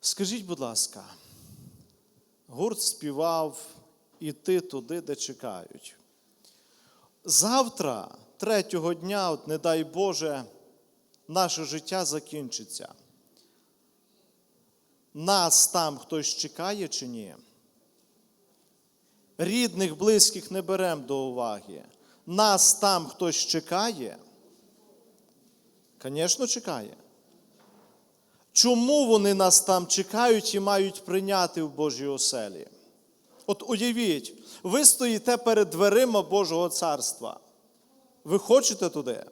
Скажіть, будь ласка, гурт співав іти туди, де чекають. Завтра, третього дня, от не дай Боже, наше життя закінчиться. Нас там хтось чекає чи ні? Рідних, близьких не беремо до уваги. Нас там хтось чекає? Звісно, чекає. Чому вони нас там чекають і мають прийняти в Божій оселі? От уявіть, ви стоїте перед дверима Божого царства. Ви хочете туди?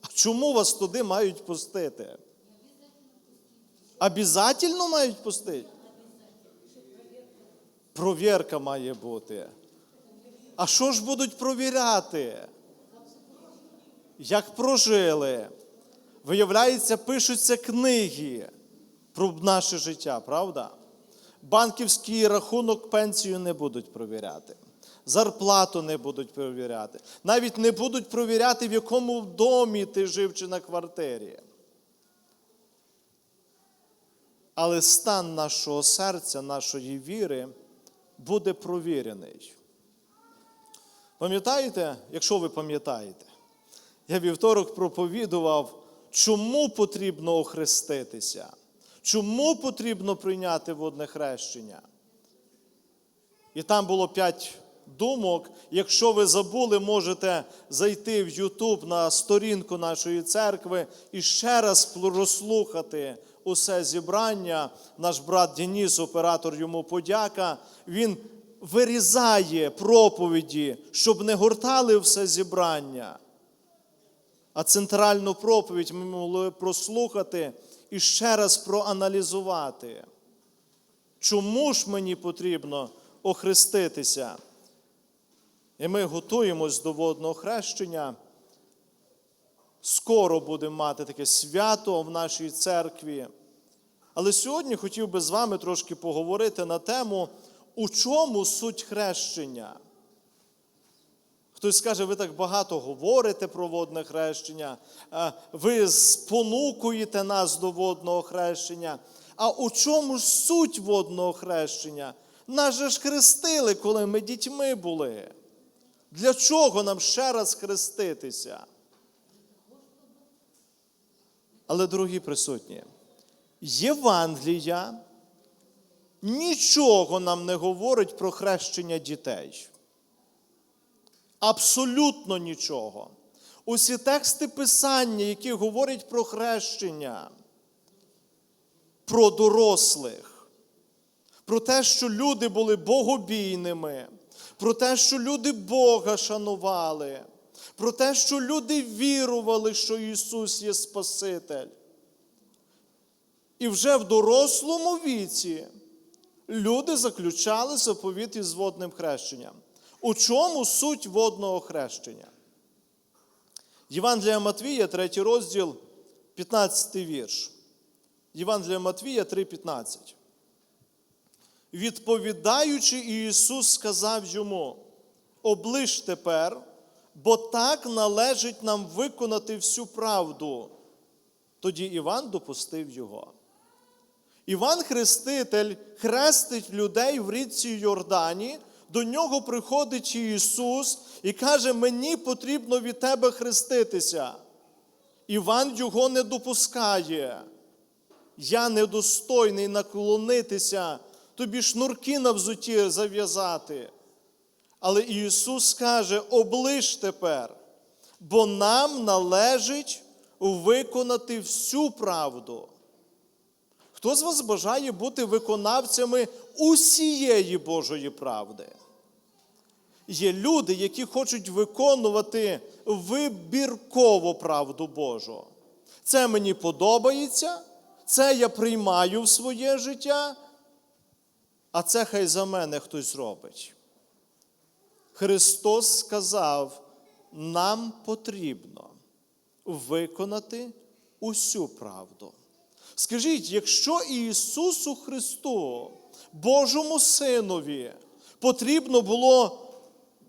А чому вас туди мають пустити? Обязательно мають пустити? Провірка має бути. А що ж будуть провіряти? Як прожили? Виявляється, пишуться книги про наше життя, правда? Банківський рахунок пенсію не будуть провіряти. Зарплату не будуть провіряти. Навіть не будуть провіряти, в якому домі ти жив чи на квартирі. Але стан нашого серця, нашої віри буде провірений. Пам'ятаєте, якщо ви пам'ятаєте, я вівторок проповідував, чому потрібно охреститися, чому потрібно прийняти водне хрещення. І там було п'ять думок. Якщо ви забули, можете зайти в Ютуб на сторінку нашої церкви і ще раз розслухати усе зібрання. Наш брат Дініс, оператор йому подяка. Він вирізає проповіді, щоб не гортали все зібрання. А центральну проповідь ми могли прослухати і ще раз проаналізувати. Чому ж мені потрібно охреститися? І ми готуємось до водного хрещення. Скоро будемо мати таке свято в нашій церкві. Але сьогодні хотів би з вами трошки поговорити на тему, у чому суть хрещення. Хтось скаже, ви так багато говорите про водне хрещення, ви спонукуєте нас до водного хрещення. А у чому ж суть водного хрещення? Нас же ж хрестили, коли ми дітьми були. Для чого нам ще раз хреститися? Але, дорогі присутні, Євангелія нічого нам не говорить про хрещення дітей. Абсолютно нічого. Усі тексти Писання, які говорять про хрещення, про дорослих, про те, що люди були богобійними, про те, що люди Бога шанували, про те, що люди вірували, що Ісус є Спаситель. І вже в дорослому віці люди заключали заповіт із водним хрещенням. У чому суть водного хрещення? Євангелія Матвія, 3 розділ, 15 вірш. Євангелія Матвія 3,15. Відповідаючи, Ісус сказав йому: оближ тепер, бо так належить нам виконати всю правду. Тоді Іван допустив його. Іван Хреститель хрестить людей в річці Йордані. До нього приходить Ісус і каже: Мені потрібно від тебе хреститися. Іван його не допускає. Я недостойний наклонитися, тобі шнурки на взуті зав'язати. Але Ісус каже: оближ тепер, бо нам належить виконати всю правду. Хто з вас бажає бути виконавцями усієї Божої правди? Є люди, які хочуть виконувати вибірково правду Божу. Це мені подобається, це я приймаю в своє життя, а це хай за мене хтось зробить. Христос сказав, нам потрібно виконати усю правду. Скажіть, якщо Ісусу Христу, Божому Синові, потрібно було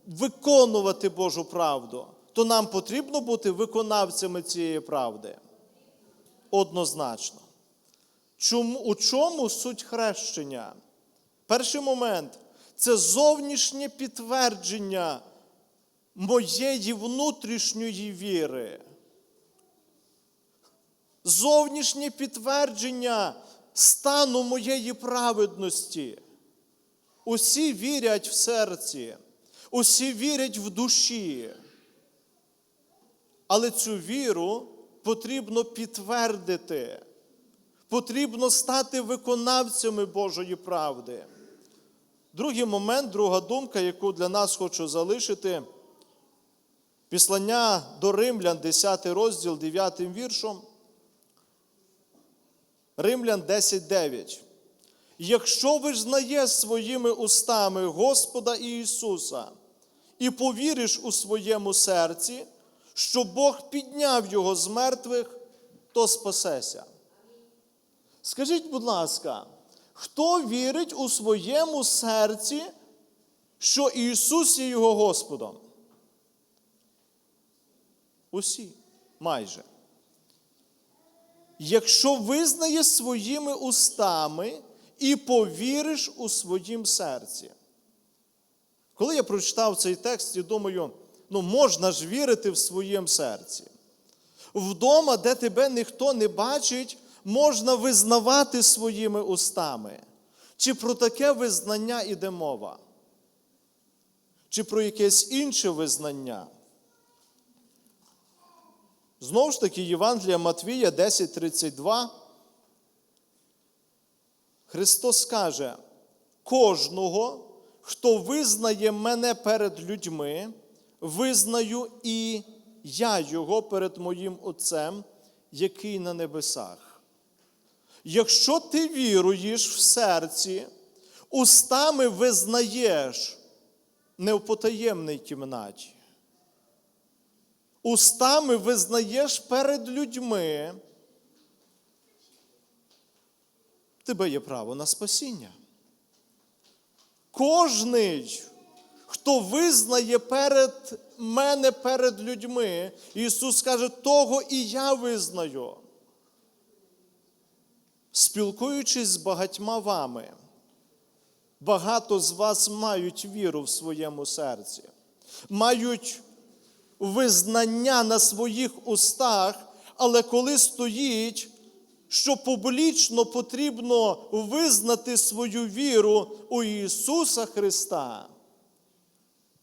виконувати Божу правду, то нам потрібно бути виконавцями цієї правди. Однозначно. Чому, у чому суть хрещення? Перший момент це зовнішнє підтвердження моєї внутрішньої віри. Зовнішнє підтвердження стану моєї праведності. Усі вірять в серці, усі вірять в душі. Але цю віру потрібно підтвердити, потрібно стати виконавцями Божої правди. Другий момент, друга думка, яку для нас хочу залишити. Післання до Римлян, 10 розділ, 9 віршом. Римлян 10.9. Якщо визнаєш своїми устами Господа Ісуса і повіриш у своєму серці, що Бог підняв його з мертвих, то спасеся. Скажіть, будь ласка, хто вірить у своєму серці, що Ісус є його Господом? Усі, майже. Якщо визнаєш своїми устами і повіриш у своїм серці. Коли я прочитав цей текст і думаю, ну можна ж вірити в своєму серці. Вдома, де тебе ніхто не бачить, можна визнавати своїми устами. Чи про таке визнання іде мова? Чи про якесь інше визнання? Знову ж таки, Євангелія Матвія 10:32. Христос каже: кожного, хто визнає мене перед людьми, визнаю і я його перед моїм Отцем, який на небесах. Якщо ти віруєш в серці, устами визнаєш не в потаємній кімнаті, устами визнаєш перед людьми, тебе є право на спасіння. Кожний, хто визнає перед мене перед людьми, Ісус каже, того і я визнаю. Спілкуючись з багатьма вами, багато з вас мають віру в своєму серці, мають визнання на своїх устах, але коли стоїть, що публічно потрібно визнати свою віру у Ісуса Христа,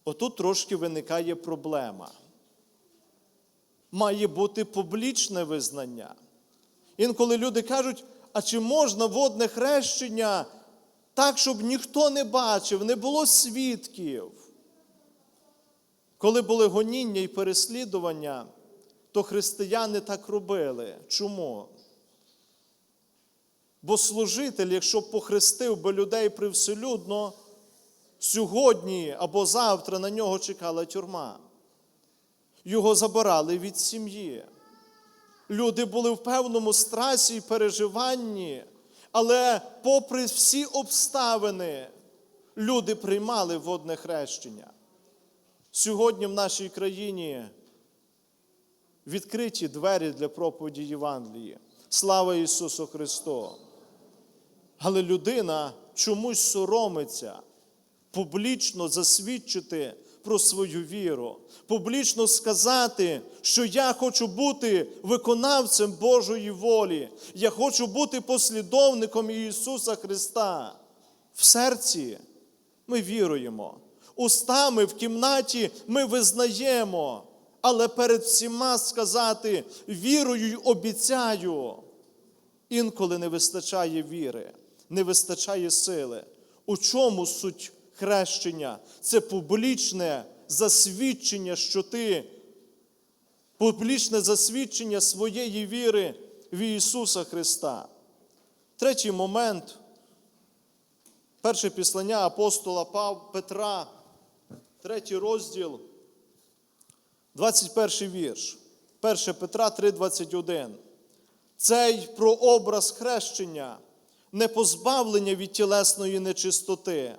отут трошки виникає проблема. Має бути публічне визнання. Інколи люди кажуть, а чи можна водне хрещення так, щоб ніхто не бачив, не було свідків? Коли були гоніння і переслідування, то християни так робили. Чому? Бо служитель, якщо похрестив би людей привселюдно, сьогодні або завтра на нього чекала тюрма. Його забирали від сім'ї. Люди були в певному страсі і переживанні, але, попри всі обставини, люди приймали водне хрещення. Сьогодні в нашій країні відкриті двері для проповіді Євангелії. Слава Ісусу Христу! Але людина чомусь соромиться публічно засвідчити про свою віру, публічно сказати, що я хочу бути виконавцем Божої волі, я хочу бути послідовником Ісуса Христа. В серці ми віруємо, устами в кімнаті ми визнаємо, але перед всіма сказати вірою й обіцяю. Інколи не вистачає віри, не вистачає сили. У чому суть хрещення? Це публічне засвідчення, що ти, публічне засвідчення своєї віри в Ісуса Христа. Третій момент. Перше післання апостола Петра, третій розділ, 21 вірш. 1 Петра 3,21. Цей прообраз хрещення не позбавлення від тілесної нечистоти,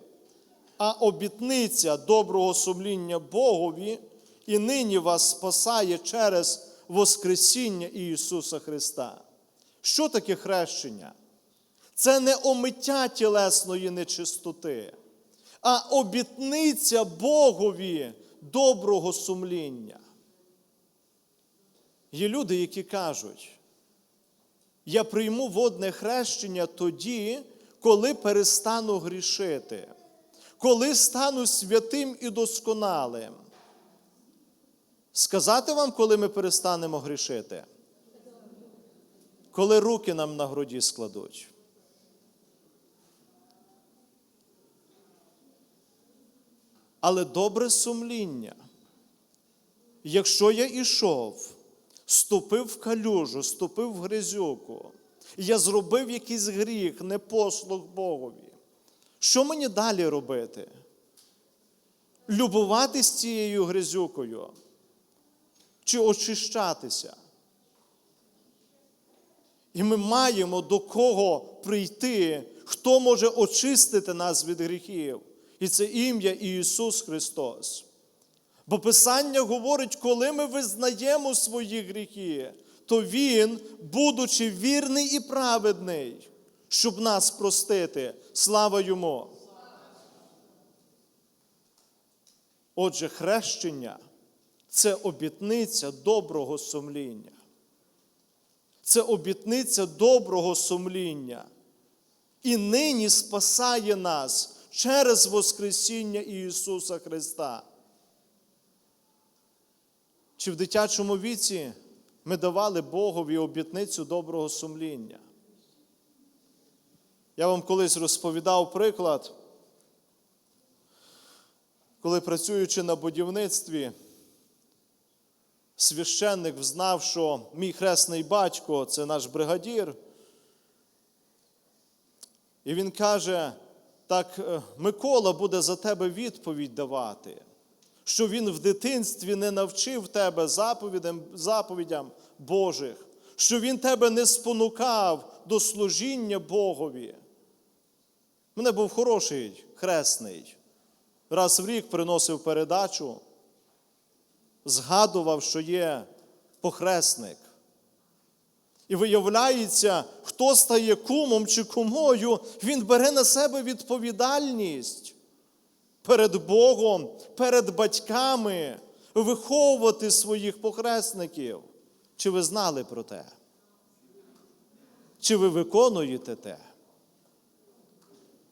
а обітниця доброго сумління Богові і нині вас спасає через Воскресіння Ісуса Христа. Що таке хрещення? Це не омиття тілесної нечистоти, а обітниця Богові доброго сумління. Є люди, які кажуть, я прийму водне хрещення тоді, коли перестану грішити, коли стану святим і досконалим. Сказати вам, коли ми перестанемо грішити? Коли руки нам на груді складуть. Але добре сумління. Якщо я ішов, ступив в калюжу, ступив в грязюку, я зробив якийсь гріх, непослух Богові. Що мені далі робити? Любуватись цією грязюкою? Чи очищатися? І ми маємо до кого прийти, хто може очистити нас від гріхів. І це ім'я Ісус Христос. Бо Писання говорить, коли ми визнаємо свої гріхи, то Він, будучи вірний і праведний, щоб нас простити. Слава йому. Отже, хрещення це обітниця доброго сумління. Це обітниця доброго сумління. І нині спасає нас через Воскресіння Ісуса Христа. Чи в дитячому віці ми давали Богові обітницю доброго сумління? Я вам колись розповідав приклад, коли працюючи на будівництві, священник взнав, що мій хресний батько це наш бригадір. І він каже: так, е, Микола буде за тебе відповідь давати, що він в дитинстві не навчив тебе заповідям, заповідям Божих, що він тебе не спонукав до служіння Богові. Мене був хороший хресний. Раз в рік приносив передачу, згадував, що є похресник. І виявляється, хто стає кумом чи кумою, він бере на себе відповідальність перед Богом, перед батьками, виховувати своїх похресників. Чи ви знали про те? Чи ви виконуєте те?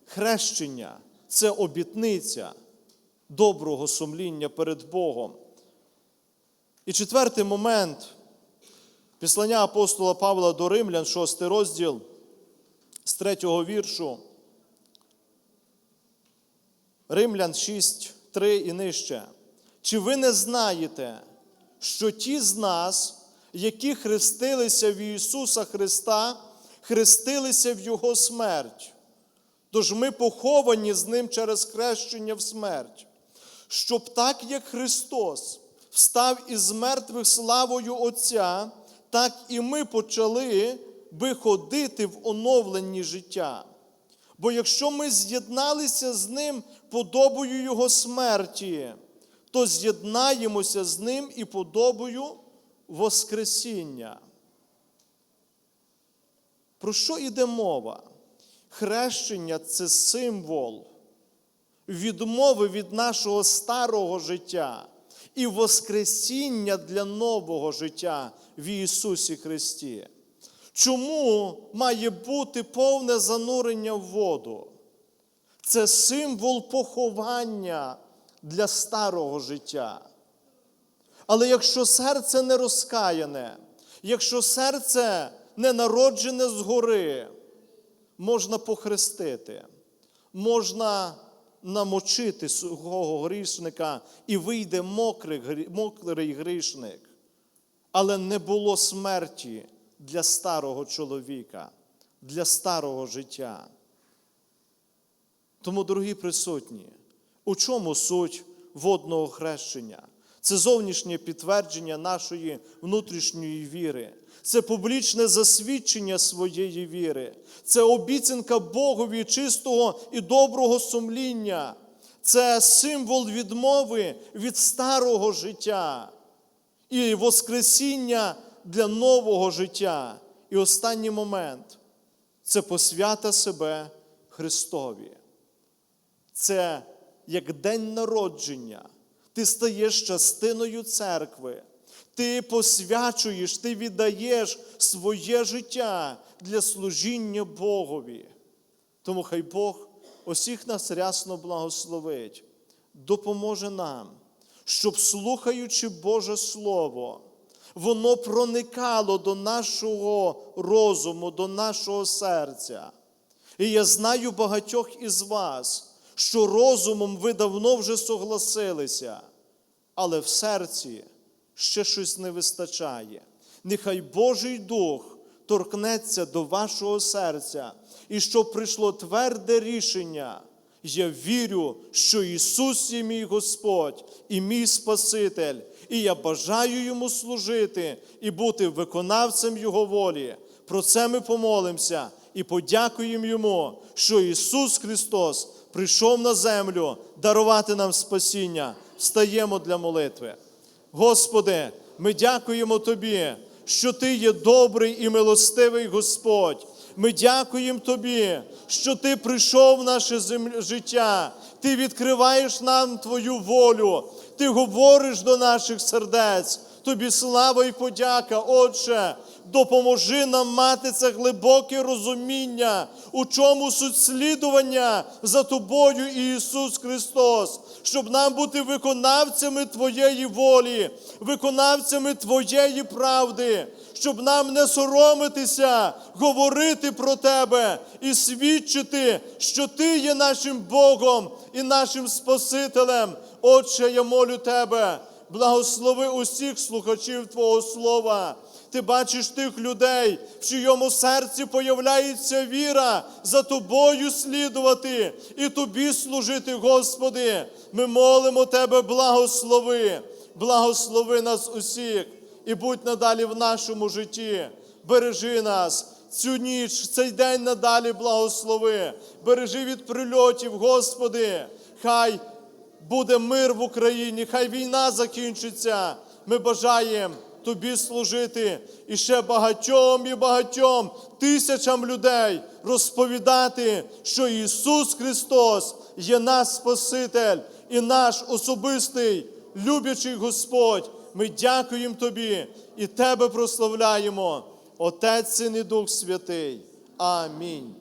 Хрещення це обітниця доброго сумління перед Богом. І четвертий момент. Післання апостола Павла до Римлян, 6 розділ з 3 віршу. Римлян 6, 3 і нижче. Чи ви не знаєте, що ті з нас, які хрестилися в Ісуса Христа, хрестилися в Його смерть? Тож ми поховані з Ним через хрещення в смерть, щоб так, як Христос встав із мертвих славою Отця, так і ми почали би ходити в оновленні життя. Бо якщо ми з'єдналися з Ним подобою Його смерті, то з'єднаємося з Ним і подобою Воскресіння. Про що йде мова? Хрещення це символ відмови від нашого старого життя і Воскресіння для нового життя в Ісусі Христі. Чому має бути повне занурення в воду? Це символ поховання для старого життя. Але якщо серце не розкаяне, якщо серце не народжене згори, можна похрестити, можна намочити свого грішника і вийде мокрий, мокрий грішник. Але не було смерті для старого чоловіка, для старого життя. Тому, дорогі присутні, у чому суть водного хрещення? Це зовнішнє підтвердження нашої внутрішньої віри, це публічне засвідчення своєї віри, це обіцянка Богові чистого і доброго сумління, це символ відмови від старого життя і Воскресіння для нового життя. І останній момент це посвята себе Христові. Це як день народження. Ти стаєш частиною церкви. Ти посвячуєш, ти віддаєш своє життя для служіння Богові. Тому хай Бог усіх нас рясно благословить, допоможе нам, щоб, слухаючи Боже Слово, воно проникало до нашого розуму, до нашого серця. І я знаю багатьох із вас, що розумом ви давно вже согласилися, але в серці ще щось не вистачає. Нехай Божий Дух торкнеться до вашого серця, і щоб прийшло тверде рішення. Я вірю, що Ісус є мій Господь і мій Спаситель, і я бажаю йому служити і бути виконавцем Його волі. Про це ми помолимося і подякуємо Йому, що Ісус Христос прийшов на землю дарувати нам спасіння. Встаємо для молитви. Господи, ми дякуємо Тобі, що Ти є добрий і милостивий Господь. Ми дякуємо Тобі, що Ти прийшов в наше життя. Ти відкриваєш нам Твою волю, Ти говориш до наших сердець. Тобі слава і подяка, Отче, допоможи нам мати це глибоке розуміння, у чому суть слідування за Тобою, Ісус Христос, щоб нам бути виконавцями Твоєї волі, виконавцями Твоєї правди, щоб нам не соромитися, говорити про Тебе і свідчити, що Ти є нашим Богом і нашим Спасителем. Отче, я молю Тебе, благослови усіх слухачів Твого Слова. Ти бачиш тих людей, в чийому серці появляється віра за тобою слідувати і тобі служити, Господи. Ми молимо Тебе, благослови, благослови нас усіх і будь надалі в нашому житті. Бережи нас цю ніч, цей день надалі благослови. Бережи від прильотів, Господи. Хай буде мир в Україні, хай війна закінчиться. Ми бажаємо тобі служити і ще багатьом і багатьом тисячам людей розповідати, що Ісус Христос є наш Спаситель і наш особистий люблячий Господь. Ми дякуємо Тобі і Тебе прославляємо, Отець Син і Дух Святий. Амінь.